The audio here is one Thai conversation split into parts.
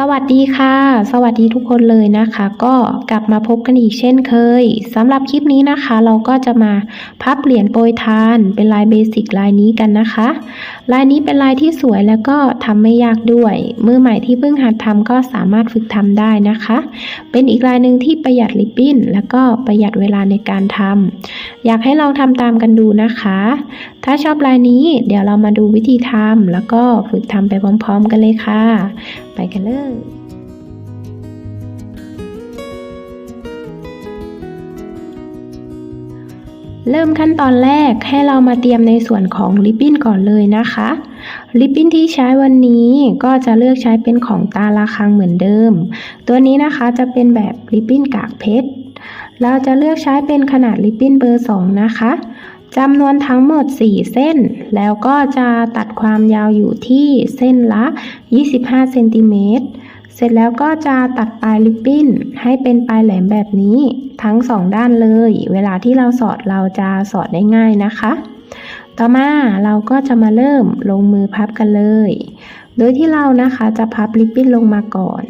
สวัสดีค่ะ สวัสดีทุกคนเลยนะคะ ก็กลับมาพบกันอีกเช่นเคยสำหรับคลิปนี้นะคะ เราก็จะมาพับเหรียญโปรยทานเป็นลายเบสิกลายนี้กันนะคะ ลายนี้เป็นลายที่สวยแล้วก็ทำไม่ยากด้วย มือใหม่ที่เพิ่งหัดทำก็สามารถฝึกทำได้นะคะ เป็นอีกลายหนึ่งที่ประหยัดลิปปิ้น แล้วก็ประหยัดเวลาในการทำอยากให้ลองทำตามกันดูนะคะ ถ้าชอบลายนี้เดี๋ยวเรามาดูวิธีทำแล้วก็ฝึกทำไปพร้อม ๆ กันเลยค่ะ ไปกันเลย เริ่มขั้นตอนแรกให้เรามาเตรียมในส่วนของริบบิ้นก่อนเลยนะคะ ริบบิ้นที่ใช้วันนี้ก็จะเลือกใช้เป็นของตาละคังเหมือนเดิม ตัวนี้นะคะจะเป็นแบบริบบิ้นกากเพชร เราจะเลือกใช้เป็นขนาดริบบิ้นเบอร์ 2 นะคะจำนวนทั้งหมด 4 เส้น แล้วก็จะตัดความยาวอยู่ที่เส้นละ 25 เซนติเมตร เสร็จแล้วก็จะตัดปลายริบบิ้นให้เป็นปลายแหลมแบบนี้ ทั้งสองด้านเลย เวลาที่เราสอดเราจะสอดได้ง่ายนะคะ ต่อมาเราก็จะมาเริ่มลงมือพับกันเลย โดยที่เรานะคะจะพับริบบิ้นลงมาก่อน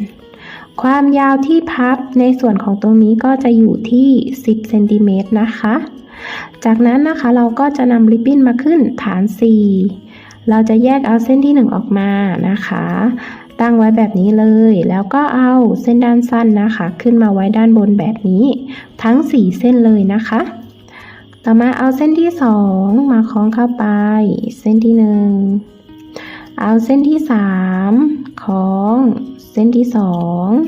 ความยาวที่พับในส่วนของตรงนี้ก็จะอยู่ที่ 10เซนติเมตรนะคะ จากนั้นนะคะเราก็จะนำริบบิ้นมาขึ้นฐาน 4 เราจะแยกเอาเส้นที่ 1 ออกมานะคะ ตั้งไว้แบบนี้เลย แล้วก็เอาเส้นด้านสั้นนะคะ ขึ้นมาไว้ด้านบนแบบนี้ ทั้ง 4 เส้นเลยนะคะ ต่อมาเอาเส้นที่ 2 มาคล้องเข้าไป เส้นที่ 1 เอาเส้นที่ 3 คล้อง เส้นที่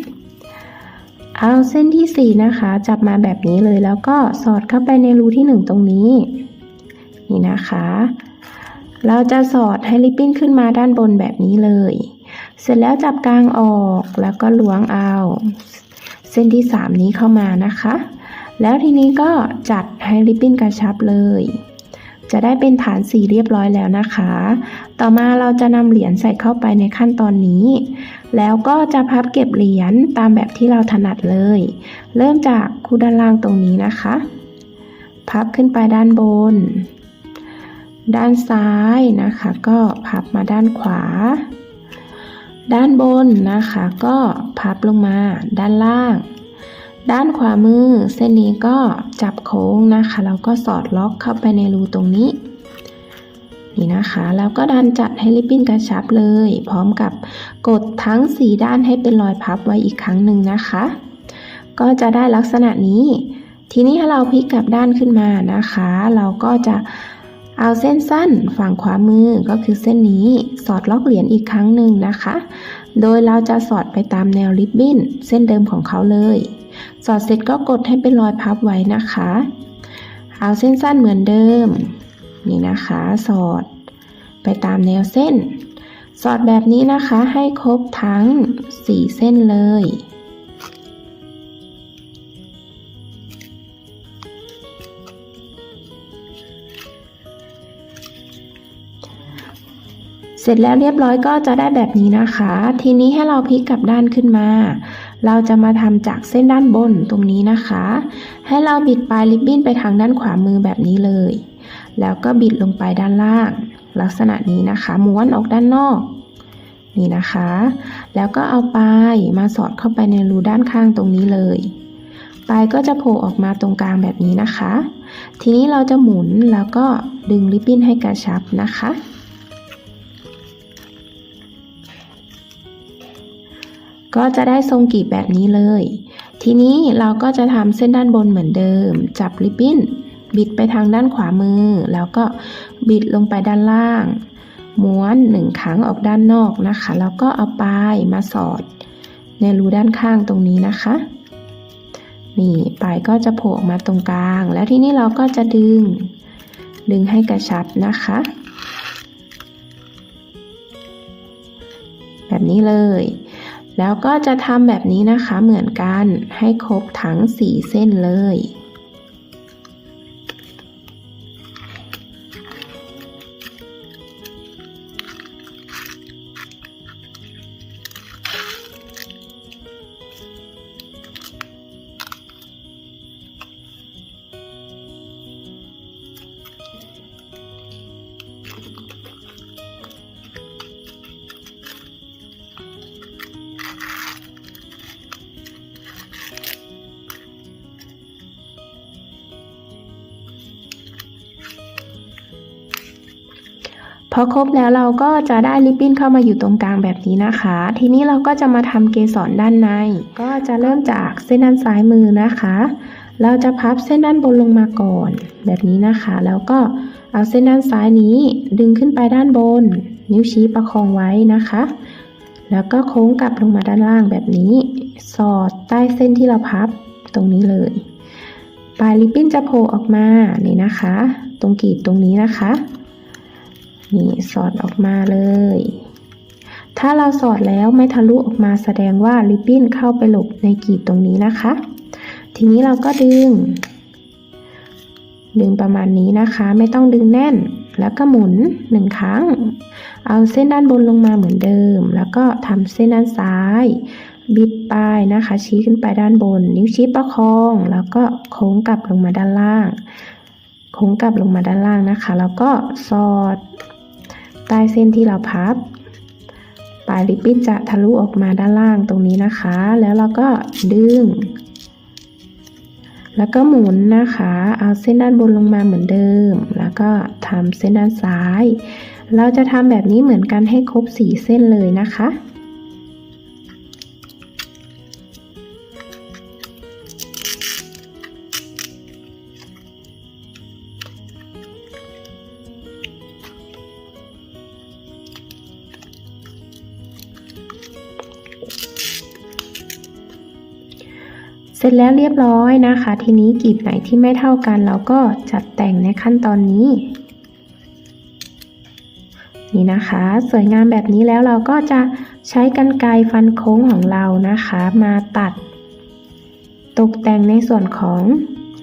2เอาเส้นที่ 4 นะคะ จับมาแบบนี้เลยแล้วก็สอดเข้าไปในรูที่ 1 ตรงนี้ นี่นะคะ เราจะสอดให้ริบบิ้นขึ้นมาด้านบนแบบนี้เลย เสร็จแล้วจับกลางออกแล้วก็ล้วงเอา เส้นที่ 3 นี้เข้ามานะคะ แล้วทีนี้ก็จัดให้ริบบิ้นกระชับเลย จะได้เป็นฐานสีเรียบร้อยแล้วนะคะ ต่อมาเราจะนำเหรียญใส่เข้าไปในขั้นตอนนี้ แล้วก็จะพับเก็บเหรียญตามแบบที่เราถนัดเลย เริ่มจากคู่ด้านล่างตรงนี้นะคะ พับขึ้นไปด้านบน ด้านซ้ายนะคะ ก็พับมาด้านขวา ด้านบนนะคะก็พับลงมาด้านล่าง ด้านขวามือเส้นนี้ก็จับโค้งนะคะแล้วก็สอดล็อกเข้าไปในรูตรงนี้ นี่นะคะ แล้วก็ดันจัดให้ริบบิ้นกระชับเลย พร้อมกับกดทั้ง 4 ด้านให้เป็นรอยพับไว้อีกครั้งหนึ่งนะคะ ก็จะได้ลักษณะนี้ ทีนี้ถ้าเราพลิกกลับด้านขึ้นมานะคะ เราก็จะ เอาเส้นสั้นฝั่งขวามือก็คือเส้นนี้สอดล็อกเหรียญอีกครั้งหนึ่งนะคะ โดยเราจะสอดไปตามแนวริบบิ้นเส้นเดิมของเขาเลย สอดเสร็จก็กดให้เป็นรอยพับไว้นะคะ เอาเส้นสั้นเหมือนเดิม นี่นะคะ สอดไปตามแนวเส้น สอดแบบนี้นะคะให้ครบทั้ง 4 เส้นเลย เสร็จแล้วเรียบร้อยก็จะได้แบบนี้นะคะ ทีนี้ให้เราพลิกกลับด้านขึ้นมา เราจะมาทำจากเส้นด้านบนตรงนี้นะคะ ให้เราบิดปลายริบบิ้นไปทางด้านขวามือแบบนี้เลย แล้วก็บิดลงไปด้านล่าง ลักษณะนี้นะคะ ม้วนออกด้านนอก นี่นะคะ แล้วก็เอาปลายมาสอดเข้าไปในรูด้านข้างตรงนี้เลยปลายก็จะโผล่ออกมาตรงกลางแบบนี้นะคะ ทีนี้เราจะหมุนแล้วก็ดึงริบบิ้นให้กระชับนะคะ ก็จะได้ทรงกีบแบบนี้เลย ทีนี้เราก็จะทำเส้นด้านบนเหมือนเดิม จับริบบิ้น บิดไปทางด้านขวามือ แล้วก็บิดลงไปด้านล่าง ม้วนหนึ่งครั้งออกด้านนอกนะคะ แล้วก็เอาปลายมาสอด ในรูด้านข้างตรงนี้นะคะ นี่ปลายก็จะโผล่ออกมาตรงกลาง แล้วทีนี้เราก็จะดึง ดึงให้กระชับนะคะ แบบนี้เลย แล้วก็จะทำแบบนี้นะคะเหมือนกันให้ครบทั้ง 4 เส้นเลย พอครบแล้วเราก็จะได้ริบบิ้นเข้ามาอยู่ตรงกลางแบบนี้นะคะ ทีนี้เราก็จะมาทำเกสรด้านใน ก็จะเริ่มจากเส้นด้านซ้ายมือนะคะ เราจะพับเส้นด้านบนลงมาก่อน แบบนี้นะคะ แล้วก็เอาเส้นด้านซ้ายนี้ดึงขึ้นไปด้านบน นิ้วชี้ประคองไว้นะคะ แล้วก็โค้งกลับลงมาด้านล่างแบบนี้ สอดใต้เส้นที่เราพับตรงนี้เลยปลายริบบิ้นจะโผล่ออกมานี่นะคะ ตรงกรีดตรงนี้นะคะ นี่สอดออกมาเลย ถ้าเราสอดแล้วไม่ทะลุออกมาแสดงว่าริบบิ้นเข้าไปหลบในกีดตรงนี้นะคะ ทีนี้เราก็ดึง ดึงประมาณนี้นะคะ ไม่ต้องดึงแน่น แล้วก็หมุนหนึ่งครั้ง เอาเส้นด้านบนลงมาเหมือนเดิม แล้วก็ทำเส้นด้านซ้ายบิดปลายนะคะ ชี้ขึ้นไปด้านบน นิ้วชี้ประคอง แล้วก็โค้งกลับลงมาด้านล่าง โค้งกลับลงมาด้านล่างนะคะ แล้วก็สอด ใต้เส้นที่เราพับ ปลายริบบิ้นจะทะลุออกมาด้านล่างตรงนี้นะคะ แล้วเราก็ดึง แล้วก็หมุนนะคะ เอาเส้นด้านบนลงมาเหมือนเดิม แล้วก็ทำเส้นด้านซ้าย เราจะทำแบบนี้เหมือนกันให้ครบสี่เส้นเลยนะคะ เสร็จแล้วเรียบร้อยนะคะ ทีนี้กลีบไหนที่ไม่เท่ากัน เราก็จัดแต่งในขั้นตอนนี้ นี่นะคะ สวยงามแบบนี้แล้วเราก็จะใช้กรรไกรฟันโค้งของเรานะคะ มาตัด ตกแต่งในส่วนของ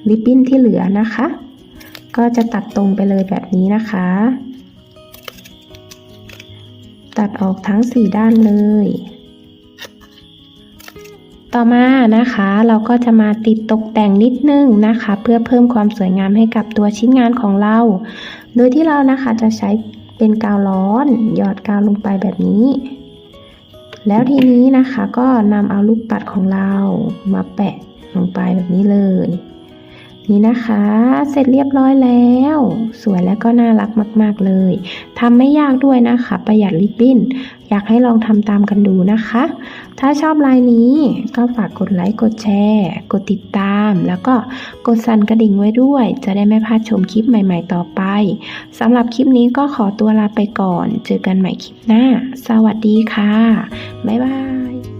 ริบบิ้นที่เหลือนะคะ ก็จะตัดตรงไปเลยแบบนี้นะคะ ตัดออกทั้ง 4 ด้านเลย ต่อมานะคะเราก็จะมาติดตกแต่งนิดนึงนะคะ เพื่อเพิ่มความสวยงามให้กับตัวชิ้นงานของเรา โดยที่เรานะคะจะใช้เป็นกาวร้อน หยอดกาวลงไปแบบนี้ แล้วทีนี้นะคะก็นำเอาลูกปัดของเรามาแปะลงไปแบบนี้เลย นี่นะคะ เสร็จเรียบร้อยแล้ว สวยและก็น่ารักมาก ๆ เลยทำไม่ยากด้วยนะคะ ประหยัดริบบิ้น อยากให้ลองทำตามกันดูนะคะ ถ้าชอบไลน์นี้ก็ฝากกดไลค์ กดแชร์ กดติดตาม แล้วก็กดสั่นกระดิ่งไว้ด้วย จะได้ไม่พลาดชมคลิปใหม่ๆต่อไปสำหรับคลิปนี้ก็ขอตัวลาไปก่อน เจอกันใหม่คลิปหน้า สวัสดีค่ะ บ๊ายบาย